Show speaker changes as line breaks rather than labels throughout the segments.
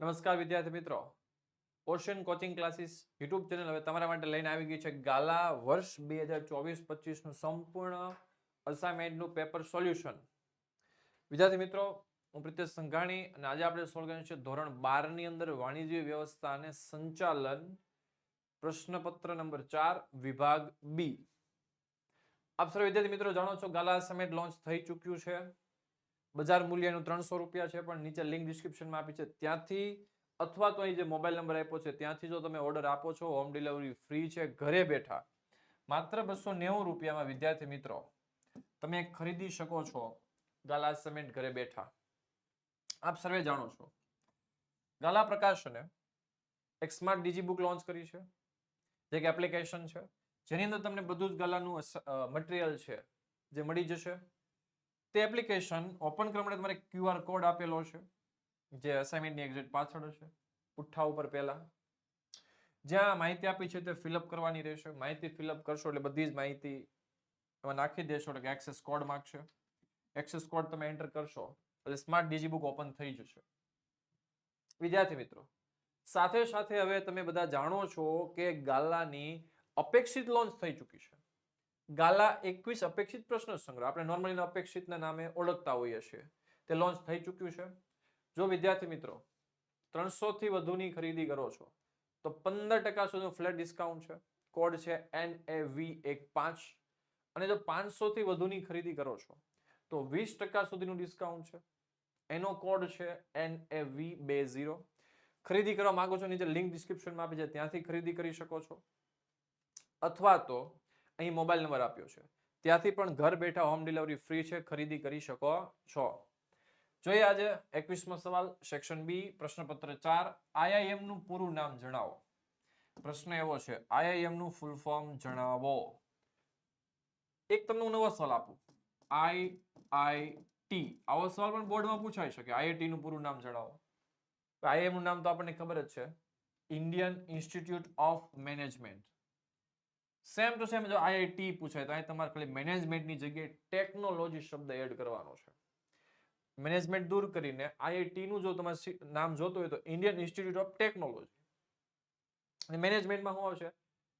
નમસ્કાર વિદ્યાર્થી મિત્રો. Ocean coaching classes YouTube channel હવે તમારા માટે લઈને આવી ગઈ છે ગાલા વર્ષ બે હજાર ચોવીસ પચીસનું સંપૂર્ણ અસાઇનમેન્ટનું પેપર સોલ્યુશન વિદ્યાર્થી મિત્રો, હું પ્રિતેશ સંઘાણી અને આજે આપણે સોલ્વ કરીએ છે ધોરણ બારની અંદર વાણિજ્ય વ્યવસ્થા અને સંચાલન. પ્રશ્નપત્ર નંબર ચાર, વિભાગ બી. આપ સર્વ વિદ્યાર્થી મિત્રો જાણો છો ગાલા અસાઇનમેન્ટ લોન્ચ થઈ ચૂક્યું છે. બજાર મૂલ્યનું ત્રણસો રૂપિયા છે, પણ નીચે લિંક ડિસ્ક્રિપ્શનમાં આપી છે. ત્યાંથી અથવા તો અહીં જે મોબાઈલ નંબર આપ્યો છે, ત્યાંથી જો તમે ઓર્ડર આપો છો હોમ ડિલિવરી ફ્રી છે, ઘરે બેઠા, માત્ર બસો નેવું રૂપિયામાં, વિદ્યાર્થી મિત્રો, તમે ખરીદી શકો છો ગાલા સિમેન્ટ ઘરે બેઠા. આપ સર્વે જાણો છો. ગાલા પ્રકાશને એક સ્માર્ટ ડીજી બુક લોન્ચ કરી છે, જે એક એપ્લિકેશન છે, જેની અંદર તમને બધું જ ગાલાનું મટીરિયલ છે, જે મળી જશે. તે એપ્લિકેશન ઓપન કરવા માટે તમારે ક્યુઆર કોડ આપેલો છે, જે અસાઇનમેન્ટની એક્ઝેક્ટ પાછળ હશે. પુઠ્ઠા ઉપર પહેલા. જ્યાં માહિતી આપી છે તે ફિલઅપ કરવાની રહેશે. માહિતી ફિલઅપ કરશો એટલે બધી જ માહિતી એમાં નાખી દેશો એટલે કે એક્સેસ કોડ માગશે. એક્સેસ કોડ તમે એન્ટર કરશો એટલે સ્માર્ટ ડીજી બુક ઓપન થઈ જશે. વિદ્યાર્થી મિત્રો, સાથે સાથે હવે તમે બધા જાણો છો કે ગાલાની અપેક્ષિત લોન્ચ થઈ ચૂકી છે. ગાલા એકવીસ અપેક્ષિત પ્રશ્ન સંગ્રહ આપણે નોર્મલી અપેક્ષિતના નામે ઓળખતા હોઈએ છીએ. તે લોન્ચ થઈ ચૂક્યું છે. જો વિદ્યાર્થી મિત્રો, ત્રણસો થી વધુની ખરીદી કરો છો, તો પંદર ટકા સુધીનું ફ્લેટ ડિસ્કાઉન્ટ છે. કોડ છે એન એ વી એક પાંચ. અને જો પાંચસો થી વધુની ખરીદી કરો છો, તો વીસ ટકા સુધીનું ડિસ્કાઉન્ટ છે. એનો કોડ છે એન એ વી બે ઝીરો. ખરીદી કરવા માંગો છો, નીચે લિંક ડિસ્ક્રિપ્શનમાં આપી છે, ત્યાંથી ખરીદી કરી શકો છો. અથવા તો અહીં મોબાઈલ નંબર આપ્યો છે. ત્યાંથી પણ ઘર બેઠા હોમ ડિલિવરી ફ્રી છે, ખરીદી કરી શકો છો. જોઈએ આજે એકવીસમો સવાલ સેક્શન બી પ્રશ્નપત્ર ચાર આઈઆઈએમનું પૂરું નામ જણાવો. પ્રશ્ન એવો છે આઈઆઈએમનું ફૂલ ફોર્મ જણાવો. એક તમને હું નવો સવાલ આપું. આઈ આઈ ટી આવો સવાલ પણ બોર્ડમાં પૂછાઈ શકે. આઈઆઈટી નું પૂરું નામ જણાવો. આઈઆઈએમનું નામ તો આપણને ખબર જ છે. Indian Institute of Management same to same જો આઈઆઈટી પૂછાય તો અહીં તમારે ખાલી મેનેજમેન્ટની જગ્યાએ ટેકનોલોજી શબ્દ એડ કરવાનો છે. મેનેજમેન્ટ દૂર કરીને આઈઆઈટીનું જો તમારે નામ જોતું હોય તો ઇન્ડિયન ઇન્સ્ટિટ્યૂટ ઓફ ટેકનોલોજી અને મેનેજમેન્ટમાં શું આવશે?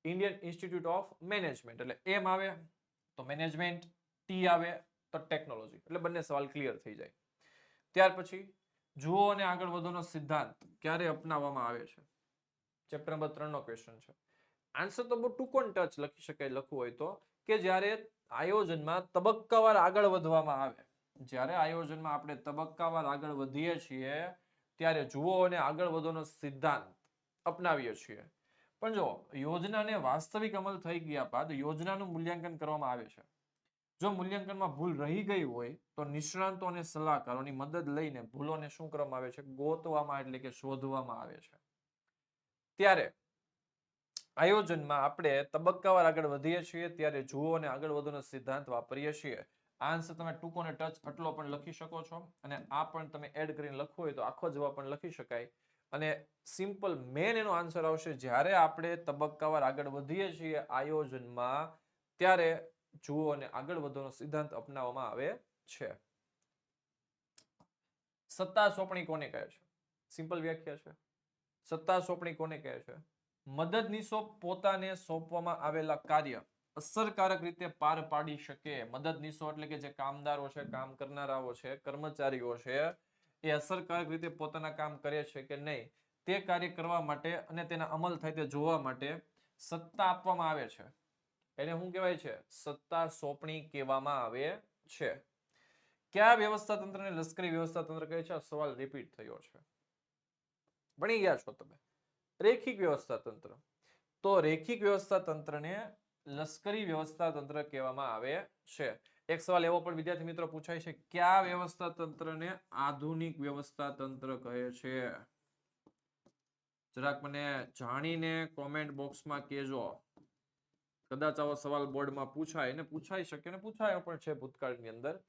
ઇન્ડિયન ઇન્સ્ટિટ્યૂટ ઓફ મેનેજમેન્ટ એટલે એમ આવે, તો મેનેજમેન્ટ ટી આવે, તો ટેકનોલોજી એટલે બંને સવાલ ક્લિયર થઈ જાય. ત્યાર પછી જુઓ અને આગળ વધોનો સિદ્ધાંત ક્યારે અપનાવવામાં આવે છે? ચેપ્ટર નંબર ત્રણનો ક્વેશ્ચન છે. આન્સર તો બહુ ટૂંકો ટચ લખી શકાય, લખવું હોય તો, કે જ્યારે આયોજનમાં તબક્કાવાર આગળ વધવામાં આવે, જ્યારે આયોજનમાં આપણે તબક્કાવાર આગળ વધીએ છીએ, ત્યારે જુઓ અને આગળ વધવાનો સિદ્ધાંત અપનાવીએ છીએ. પણ જો, યોજનાને વાસ્તવિક અમલ થઈ ગયા બાદ યોજનાનું મૂલ્યાંકન કરવામાં આવે છે. જો મૂલ્યાંકનમાં ભૂલ રહી ગઈ હોય, તો નિષ્ણાંતો અને સલાહકારોની મદદ લઈને ભૂલોને શું કરવામાં આવે છે? ગોતવામાં એટલે કે શોધવામાં આવે છે. ત્યારે આયોજનમાં આપણે તબક્કાવાર આગળ વધીએ છીએ, ત્યારે જુઓ અને આગળ વધોનો સિદ્ધાંત વાપરીએ છીએ. આ આન્સર તમે ટૂંકો અને ટચ આટલો પણ લખી શકો છો અને આ પણ તમે એડ કરીને લખવું હોય તો આખો જવાબ પણ લખી શકાય. અને સિમ્પલ મેન એનો આન્સર આવશે, જ્યારે આપણે તબક્કાવાર આગળ વધીએ છીએ આયોજનમાં, ત્યારે જુઓ અને આગળ વધવાનો સિદ્ધાંત અપનાવવામાં આવે છે. સત્તા સોંપણી કોને કહે છે? સિમ્પલ વ્યાખ્યા છે. સત્તા સોંપણી કોને કહે છે? મદદનીશો પોતાને સોંપવામાં આવેલા કાર્ય અસરકારક રીતે પાર પાડી શકે. મદદનીશો એટલે કે જે કામદારો છે, કામ કરનારાઓ છે, કર્મચારીઓ છે, એ અસરકારક રીતે પોતાના કામ કરે છે કે નહીં, તે કાર્ય કરવા માટે અને તેના અમલ થાય તે જોવા માટે સત્તા આપવામાં આવે છે. એને શું કહેવાય છે? સત્તા સોંપણી કહેવામાં આવે છે. કયા વ્યવસ્થા તંત્રને લશ્કરી વ્યવસ્થા તંત્ર કહે છે? સવાલ રિપીટ થયો છે. ભણી ગયા છો તમે? રેખિક વ્યવસ્થા તંત્ર. તો રેખિક વ્યવસ્થા તંત્રને લશ્કરી વ્યવસ્થા તંત્ર કહેવામાં આવે છે. એક સવાલ એવો પણ વિદ્યાર્થી મિત્રો પૂછાય છે, કયા વ્યવસ્થા તંત્રને આધુનિક વ્યવસ્થા તંત્ર કહે છે? જરાક મને જાણીને કોમેન્ટ બોક્સમાં કહેજો. કદાચ આવો સવાલ બોર્ડમાં પૂછાય. ને પૂછાઈ શકે ને પૂછાયો પણ છે ભૂતકાળની અંદર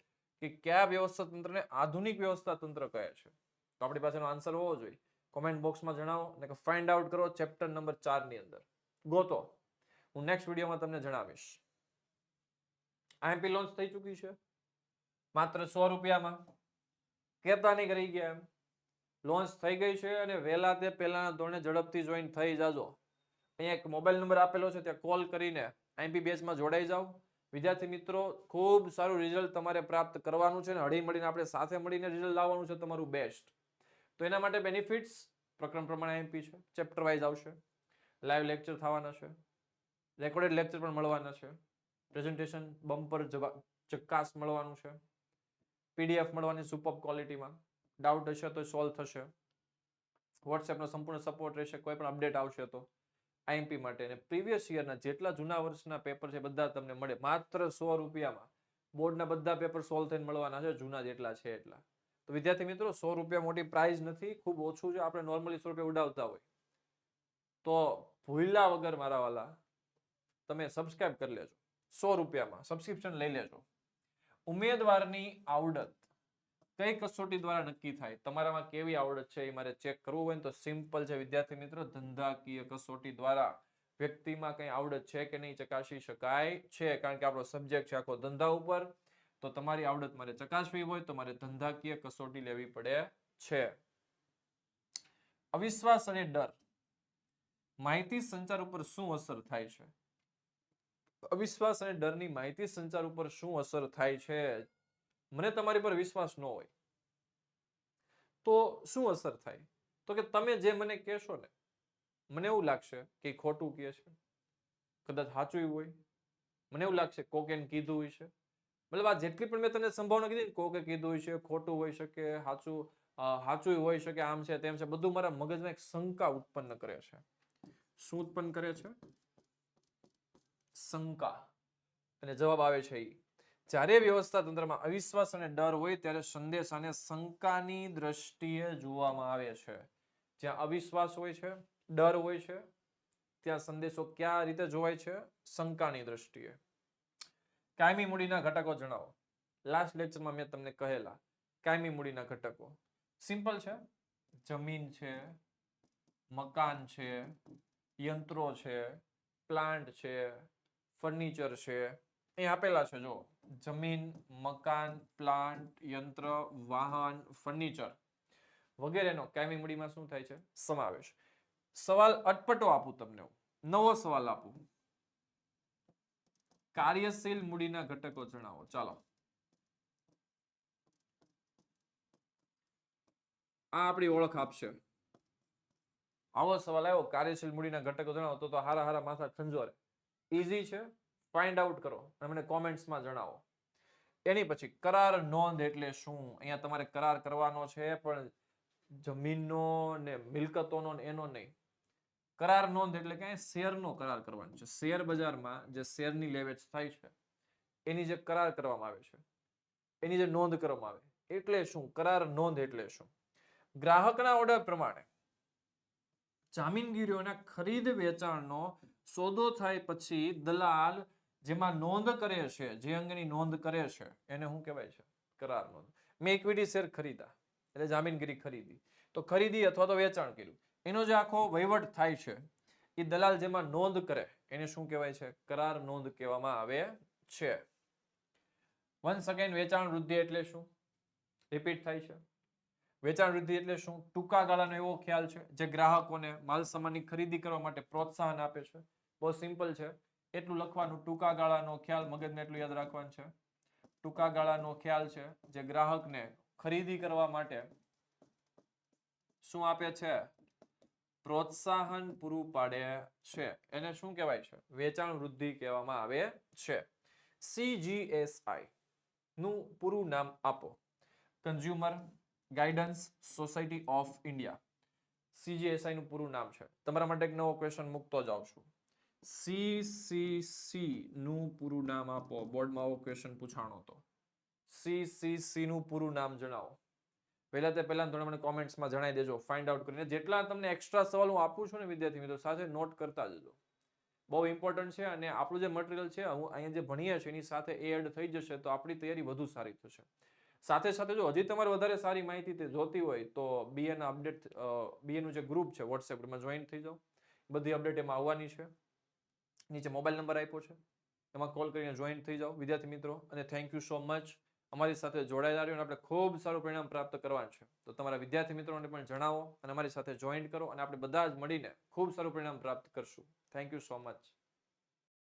કે કયા વ્યવસ્થા તંત્રને આધુનિક વ્યવસ્થા તંત્ર કહે છે? તો આપણી પાસેનો આન્સર હોવો જોઈએ. કોમેન્ટ બોક્સમાં જણાવો અને ફાઇન્ડ આઉટ કરો ચેપ્ટર નંબર ચારની અંદર. ગોતો. હું નેક્સ્ટ વિડીયોમાં તમને જણાવીશ. આઈએમપી લોન્ચ થઈ ચૂકી છે. માત્ર સો રૂપિયામાં. કહેતા નહીં કરી ગયા એમ. લોન્ચ થઈ ગઈ છે અને વહેલા તે પહેલાના ધોરણે ઝડપથી જોઈન થઈ જાજો. અહીંયા એક મોબાઈલ નંબર આપેલો છે, ત્યાં કોલ કરીને આઈપી બેચમાં જોડાઈ જાઓ. વિદ્યાર્થી મિત્રો, ખૂબ સારું રિઝલ્ટ તમારે પ્રાપ્ત કરવાનું છે અને હળી મળીને આપણે સાથે મળીને રિઝલ્ટ લાવવાનું છે તમારું બેસ્ટ તો એના માટે બેનિફિટ્સ પ્રકરણ પ્રમાણે આઈપી છે ચેપ્ટર વાઇઝ આવશે લાઈવ લેક્ચર થવાના છે રેકોર્ડેડ લેક્ચર પણ મળવાના છે પ્રેઝન્ટેશન બમ્પર ચક્કાસ મળવાનું છે પીડીએફ મળવાની સુપર ક્વોલિટીમાં ડાઉટ હશે તો સોલ્વ થશે. વોટ્સએપનો સંપૂર્ણ સપોર્ટ રહેશે, કોઈ પણ અપડેટ આવશે તો આઈએમપી માટે. અને પ્રીવિયસ યરના જેટલા જૂના વર્ષના પેપર છે બધા તમને મળે. માત્ર સો રૂપિયામાં બોર્ડના બધા પેપર સોલ્વ થઈને મળવાના છે, જૂના જેટલા છે એટલા. તો વિદ્યાર્થી મિત્રો, સો રૂપિયા મોટી પ્રાઇઝ નથી, ખૂબ ઓછું છે આપણે નોર્મલી સો રૂપિયા ઉડાવતા હોય. તો ભૂલ્યા વગર મારા વાલા, તમે સબસ્ક્રાઇબ કરી લેજો. સો રૂપિયામાં સબસ્ક્રિપ્શન લઈ લેજો. ઉમેદવારની આવડત કઈ કસોટી દ્વારા નક્કી થાય. તમારામાં કેવી આવડત છે એ મારે ચેક કરવું હોય તો સિમ્પલ છે. વિદ્યાર્થી મિત્રો, ધંધાકીય કસોટી દ્વારા વ્યક્તિમાં કઈ આવડત છે કે નહીં ચકાસી શકાય છે. કારણ કે આપણો સબ્જેક્ટ છે આખો ધંધા ઉપર. તો તમારી આવડત મારે ચકાસવી હોય તો મારે ધંધાકીય કસોટી લેવી પડે છે. અવિશ્વાસ અને ડર. માહિતી સંચાર ઉપર શું અસર થાય છે? અવિશ્વાસ અને ડરની માહિતી સંચાર ઉપર શું અસર થાય છે? મને તમારી પર વિશ્વાસ ન હોય. તો શું અસર થાય? તો કે તમે જે મને કહેશો ને, મને એવું લાગશે કે ખોટું કહે છે. કદાચ સાચું હોય. મને એવું લાગશે કોકેન કીધું હોય છે. મતલબ આ જેટલી પણ મેં તને સંભાવના કીધી કોકે કીધું હોય છે, ખોટું હોઈ શકે, સાચું સાચું હોઈ શકે, આમ છે, તેમ છે, બધું મારા મગજમાં એક શંકા ઉત્પન્ન કરે છે. શું ઉત્પન્ન કરે છે? શંકા. અને જવાબ આવે છે એ જ્યારે વ્યવસ્થા તંત્રમાં અવિશ્વાસ અને ડર હોય, ત્યારે સંદેશાને શંકાની દ્રષ્ટિએ જોવામાં આવે છે. જ્યાં અવિશ્વાસ હોય છે, ડર હોય છે, ત્યાં સંદેશો કયા રીતે જોવાય છે? શંકાની દ્રષ્ટિએ. કાયમી મૂડીના ઘટકો જણાવો. લાસ્ટ લેક્ચરમાં મેં તમને કહેલા, કાયમી મૂડીના ઘટકો. સિમ્પલ છે. જમીન છે, મકાન છે, યંત્રો છે પ્લાન્ટ છે ફર્નિચર છે. એ આપેલા છે જો જમીન, મકાન પ્લાન્ટ યંત્ર, વાહન ફર્નિચર વગેરેનો કાયમી મૂડીમાં શું થાય છે? સમાવેશ. સવાલ અટપટો આપું તમને નવો સવાલ આપું. કાર્યશીલ મૂડીના ઘટકો જણાવો. ચાલો. આ આપણી ઓળખ આપશે. આવો સવાલ આવ્યો, કાર્યશીલ મૂડીના ઘટકો જણાવો, તો હારા હારા માથા ખંજોરે ઈઝી છે. ફાઇન્ડ આઉટ કરો અને મને કોમેન્ટ્સમાં જણાવો. એની પછી, કરાર નોંધ એટલે શું? અહીંયા તમારે કરાર કરવાનો છે, પણ જમીનનો ને મિલકતોનો એનો નહીં. કરાર નોંધ એટલે કે શેરનો કરાર કરવાનો છે. શેર બજારમાં જે શેરની લેવેચ થાય છે, એની જે કરાર કરવામાં આવે છે, એની જે નોંધ કરવામાં આવે, એટલે શું? કરાર નોંધ એટલે શું? ગ્રાહકના ઓર્ડર પ્રમાણે જામીનગીરીઓના ખરીદ વેચાણનો સોદો થાય પછી દલાલ જેમાં નોંધ કરે છે, જે અંગેની નોંધ કરે છે, એને શું કહેવાય છે? કરાર નોંધ. મેં ઇક્વિટી શેર ખરીદા એટલે જામીનગીરી ખરીદી. તો ખરીદી અથવા તો વેચાણ કર્યું. એનો જે આખો વહીવટ થાય છે, એ દલાલ જેમાં નોંધ કરે, એને શું કહેવાય છે? કરાર નોંધ કહેવામાં આવે છે. વન્સ અગેન વેચાણ વૃદ્ધિ એટલે શું? રિપીટ થાય છે. વેચાણ વૃદ્ધિ એટલે શું? ટૂંકા ગાળાનો એવો ખ્યાલ છે, જે ગ્રાહકોને માલ સામાનની ખરીદી કરવા માટે પ્રોત્સાહન આપે છે. બહુ સિમ્પલ છે. એટલું લખવાનું, ટૂંકા ગાળાનો ખ્યાલ, મગજને એટલું યાદ રાખવાનું છે. ટૂંકા ગાળાનો ખ્યાલ છે, જે ગ્રાહકને ખરીદી કરવા માટે શું આપે છે? પ્રોત્સાહન પૂરું પાડે છે. એને શું કહેવાય છે? વેચાણ વૃદ્ધિ કહેવામાં આવે છે. સીજીએસઆઈ નું પૂરું નામ આપો. Consumer guidance society of India CGSI નું પૂરું નામ છે. તમારા માટે એક નવો ક્વેશ્ચન મૂકતો જાઉં છું. સીસીસી નું પૂરું નામ આપો. બોર્ડમાં આવો ક્વેશ્ચન પૂછાણો તો. સીસીસી નું પૂરું નામ જણાવો. પહેલા તે પહેલા તમે મને કોમેન્ટ્સમાં જણાવી દેજો ફાઇન્ડ આઉટ કરીને. જેટલા તમને એક્સ્ટ્રા સવાલ હું આપું છું ને વિદ્યાર્થી મિત્રો સાથે નોટ કરતા જજો. બહુ ઇમ્પોર્ટન્ટ છે અને આપણું જે મટીરિયલ છે, હું અહીંયા જે ભણીએ છીએ, એની સાથે એ એડ થઈ જશે તો આપણી તૈયારી વધુ સારી થશે. સાથે સાથે જો હજી તમારે વધારે સારી માહિતી તે જોતી હોય તો બીએના અપડેટ બીએનું જે ગ્રુપ છે વોટ્સએપ ગ્રુપમાં જોઈન થઈ જાઓ. બધી અપડેટ એમાં આવવાની છે. નીચે મોબાઈલ નંબર આપ્યો છે. એમાં કોલ કરીને જોઈન થઈ જાઓ. વિદ્યાર્થી મિત્રો, અને થેન્ક યુ સો મચ અમારી સાથે જોડાયેલા રહ્યો અને આપણે ખૂબ સારું પરિણામ પ્રાપ્ત કરવાનું છે. તો તમારા વિદ્યાર્થી મિત્રોને પણ જણાવો અને અમારી સાથે જોઈન કરો અને આપણે બધા જ મળીને ખૂબ સારું પરિણામ પ્રાપ્ત કરશું. Thank you so much